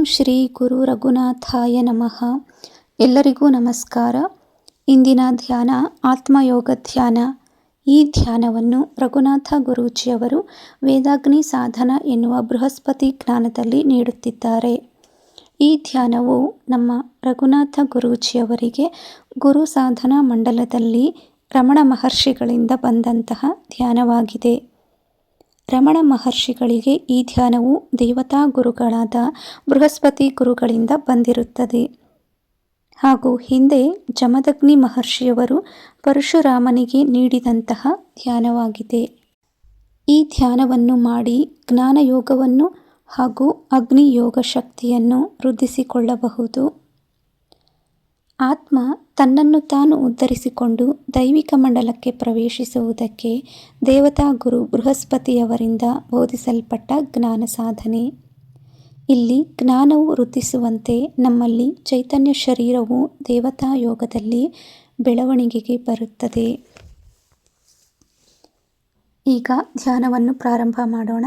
ಓಂ ಶ್ರೀ ಗುರು ರಘುನಾಥಾಯ ನಮಃ. ಎಲ್ಲರಿಗೂ ನಮಸ್ಕಾರ. ಇಂದಿನ ಧ್ಯಾನ, ಆತ್ಮಯೋಗ ಧ್ಯಾನ. ಈ ಧ್ಯಾನವನ್ನು ರಘುನಾಥ ಗುರೂಜಿಯವರು ವೇದಾಗ್ನಿ ಸಾಧನ ಎನ್ನುವ ಬೃಹಸ್ಪತಿ ಜ್ಞಾನದಲ್ಲಿ ನೀಡುತ್ತಿದ್ದಾರೆ. ಈ ಧ್ಯಾನವು ನಮ್ಮ ರಘುನಾಥ ಗುರೂಜಿಯವರಿಗೆ ಗುರು ಸಾಧನಾ ಮಂಡಲದಲ್ಲಿ ರಮಣ ಮಹರ್ಷಿಗಳಿಂದ ಬಂದಂತಹ ಧ್ಯಾನವಾಗಿದೆ. ರಮಣ ಮಹರ್ಷಿಗಳಿಗೆ ಈ ಧ್ಯಾನವು ದೇವತಾ ಗುರುಗಳಾದ ಬೃಹಸ್ಪತಿ ಗುರುಗಳಿಂದ ಬಂದಿರುತ್ತದೆ. ಹಾಗೂ ಹಿಂದೆ ಜಮದಗ್ನಿ ಮಹರ್ಷಿಯವರು ಪರಶುರಾಮನಿಗೆ ನೀಡಿದಂತಹ ಧ್ಯಾನವಾಗಿದೆ. ಈ ಧ್ಯಾನವನ್ನು ಮಾಡಿ ಜ್ಞಾನಯೋಗವನ್ನು ಹಾಗೂ ಅಗ್ನಿ ಯೋಗ ಶಕ್ತಿಯನ್ನು ವೃದ್ಧಿಸಿಕೊಳ್ಳಬಹುದು. ಆತ್ಮ ತನ್ನನ್ನು ತಾನು ಉದ್ಧರಿಸಿಕೊಂಡು ದೈವಿಕ ಮಂಡಲಕ್ಕೆ ಪ್ರವೇಶಿಸುವುದಕ್ಕೆ ದೇವತಾ ಗುರು ಬೃಹಸ್ಪತಿಯವರಿಂದ ಬೋಧಿಸಲ್ಪಟ್ಟ ಜ್ಞಾನ ಸಾಧನೆ. ಇಲ್ಲಿ ಜ್ಞಾನವು ವೃದ್ಧಿಸುವಂತೆ ನಮ್ಮಲ್ಲಿ ಚೈತನ್ಯ ಶರೀರವು ದೇವತಾ ಯೋಗದಲ್ಲಿ ಬೆಳವಣಿಗೆಗೆ ಬರುತ್ತದೆ. ಈಗ ಧ್ಯಾನವನ್ನು ಪ್ರಾರಂಭ ಮಾಡೋಣ.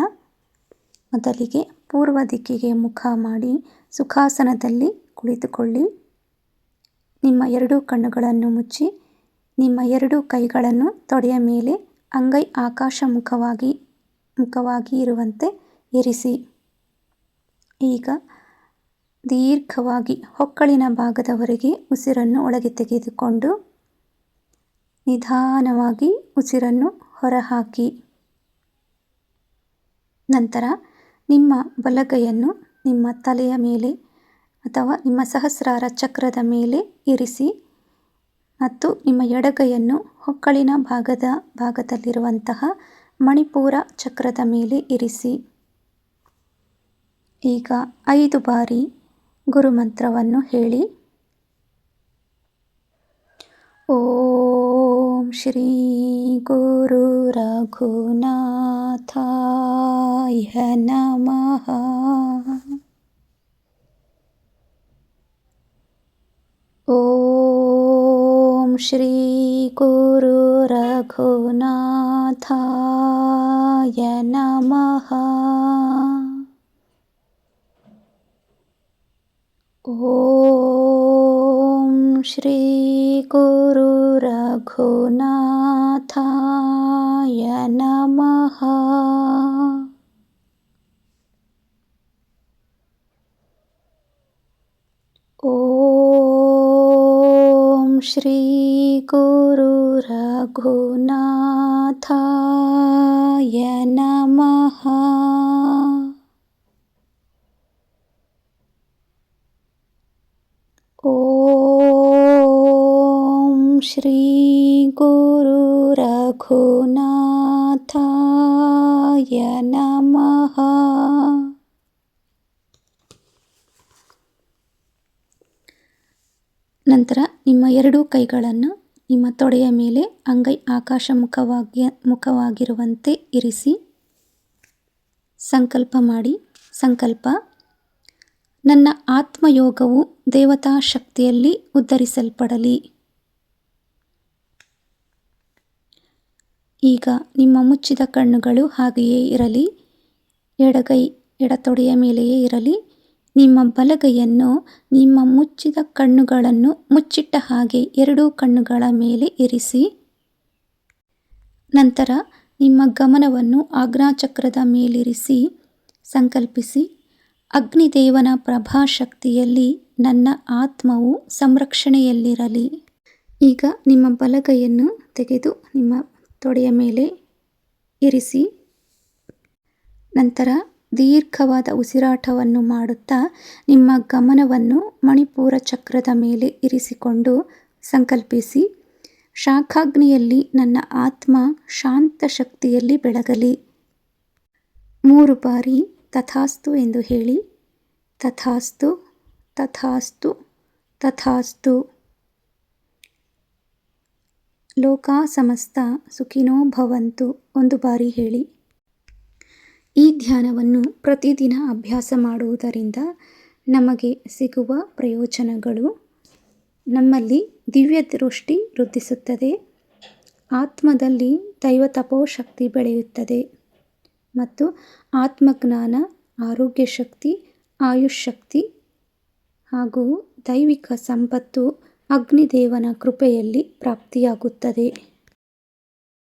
ಮೊದಲಿಗೆ ಪೂರ್ವ ದಿಕ್ಕಿಗೆ ಮುಖ ಮಾಡಿ ಸುಖಾಸನದಲ್ಲಿ ಕುಳಿತುಕೊಳ್ಳಿ. ನಿಮ್ಮ ಎರಡೂ ಕಣ್ಣುಗಳನ್ನು ಮುಚ್ಚಿ, ನಿಮ್ಮ ಎರಡೂ ಕೈಗಳನ್ನು ತೊಡೆಯ ಮೇಲೆ ಅಂಗೈ ಆಕಾಶ ಮುಖವಾಗಿ ಮುಖವಾಗಿ ಇರುವಂತೆ ಇರಿಸಿ. ಈಗ ದೀರ್ಘವಾಗಿ ಹೊಕ್ಕಳಿನ ಭಾಗದವರೆಗೆ ಉಸಿರನ್ನು ಒಳಗೆ ತೆಗೆದುಕೊಂಡು ನಿಧಾನವಾಗಿ ಉಸಿರನ್ನು ಹೊರಹಾಕಿ. ನಂತರ ನಿಮ್ಮ ಬಲಗೈಯನ್ನು ನಿಮ್ಮ ತಲೆಯ ಮೇಲೆ ಅಥವಾ ನಿಮ್ಮ ಸಹಸ್ರಾರ ಚಕ್ರದ ಮೇಲೆ ಇರಿಸಿ ಮತ್ತು ನಿಮ್ಮ ಎಡಗೈಯನ್ನು ಹೊಕ್ಕಳಿನ ಭಾಗದ ಭಾಗದಲ್ಲಿರುವಂತಹ ಮಣಿಪೂರ ಚಕ್ರದ ಮೇಲೆ ಇರಿಸಿ. ಈಗ ಐದು ಬಾರಿ ಗುರುಮಂತ್ರವನ್ನು ಹೇಳಿ. ಓಂ ಶ್ರೀ ಗುರು ರಘುನಾಥಾಯ ನಮಃ. श्रीकुरु रघुनाथय नमः। ॐ श्रीगुरु रघुनाथय नमः। ॐ श्री ಗುರು ರಘುನಾಥಾಯ ನಮಃ ಓಂ ಶ್ರೀ ಗುರು ರಘುನಾಥಾಯ ನಮಃ ನಂತರ ನಿಮ್ಮ ಎರಡೂ ಕೈಗಳನ್ನು ನಿಮ್ಮ ತೊಡೆಯ ಮೇಲೆ ಅಂಗೈ ಆಕಾಶ ಮುಖವಾಗಿ ಮುಖವಾಗಿರುವಂತೆ ಇರಿಸಿ. ಸಂಕಲ್ಪ ಮಾಡಿ. ಸಂಕಲ್ಪ. ನನ್ನ ಆತ್ಮಯೋಗವು ದೇವತಾ ಶಕ್ತಿಯಲ್ಲಿ ಉದ್ಧರಿಸಲ್ಪಡಲಿ. ಈಗ ನಿಮ್ಮ ಮುಚ್ಚಿದ ಕಣ್ಣುಗಳು ಹಾಗೆಯೇ ಇರಲಿ. ಎಡಗೈ, ಎಡತೊಡೆಯ ಮೇಲೆಯೇ ಇರಲಿ. ನಿಮ್ಮ ಬಲಗೈಯನ್ನು, ನಿಮ್ಮ ಮುಚ್ಚಿದ ಕಣ್ಣುಗಳನ್ನು ಮುಚ್ಚಿಟ್ಟ ಹಾಗೆ ಎರಡೂ ಕಣ್ಣುಗಳ ಮೇಲೆ ಇರಿಸಿ. ನಂತರ ನಿಮ್ಮ ಗಮನವನ್ನು ಆಜ್ಞಾಚಕ್ರದ ಮೇಲಿರಿಸಿ, ಸಂಕಲ್ಪಿಸಿ. ಅಗ್ನಿದೇವನ ಪ್ರಭಾಶಕ್ತಿಯಲ್ಲಿ ನನ್ನ ಆತ್ಮವು ಸಂರಕ್ಷಣೆಯಲ್ಲಿರಲಿ. ಈಗ ನಿಮ್ಮ ಬಲಗೈಯನ್ನು ತೆಗೆದು ನಿಮ್ಮ ತೊಡೆಯ ಮೇಲೆ ಇರಿಸಿ. ನಂತರ ದೀರ್ಘವಾದ ಉಸಿರಾಟವನ್ನು ಮಾಡುತ್ತಾ ನಿಮ್ಮ ಗಮನವನ್ನು ಮಣಿಪೂರ ಚಕ್ರದ ಮೇಲೆ ಇರಿಸಿಕೊಂಡು ಸಂಕಲ್ಪಿಸಿ, ಶಾಖಾಗ್ನಿಯಲ್ಲಿ ನನ್ನ ಆತ್ಮ ಶಾಂತ ಶಕ್ತಿಯಲ್ಲಿ ಬೆಳಗಲಿ. ಮೂರು ಬಾರಿ ತಥಾಸ್ತು ಎಂದು ಹೇಳಿ, ತಥಾಸ್ತು ತಥಾಸ್ತು ತಥಾಸ್ತು. ಲೋಕಾ ಸಮಸ್ತ ಸುಖಿನೋ ಭವಂತು, ಒಂದು ಬಾರಿ ಹೇಳಿ. ಈ ಧ್ಯಾನವನ್ನು ಪ್ರತಿದಿನ ಅಭ್ಯಾಸ ಮಾಡುವುದರಿಂದ ನಮಗೆ ಸಿಗುವ ಪ್ರಯೋಜನಗಳು. ನಮ್ಮಲ್ಲಿ ದಿವ್ಯ ದೃಷ್ಟಿ ವೃದ್ಧಿಸುತ್ತದೆ. ಆತ್ಮದಲ್ಲಿ ದೈವ ತಪೋಶಕ್ತಿ ಬೆಳೆಯುತ್ತದೆ ಮತ್ತು ಆತ್ಮಜ್ಞಾನ, ಆರೋಗ್ಯ ಶಕ್ತಿ ಆಯುಷ್ಶಕ್ತಿ ಹಾಗೂ ದೈವಿಕ ಸಂಪತ್ತು ಅಗ್ನಿದೇವನ ಕೃಪೆಯಲ್ಲಿ ಪ್ರಾಪ್ತಿಯಾಗುತ್ತದೆ.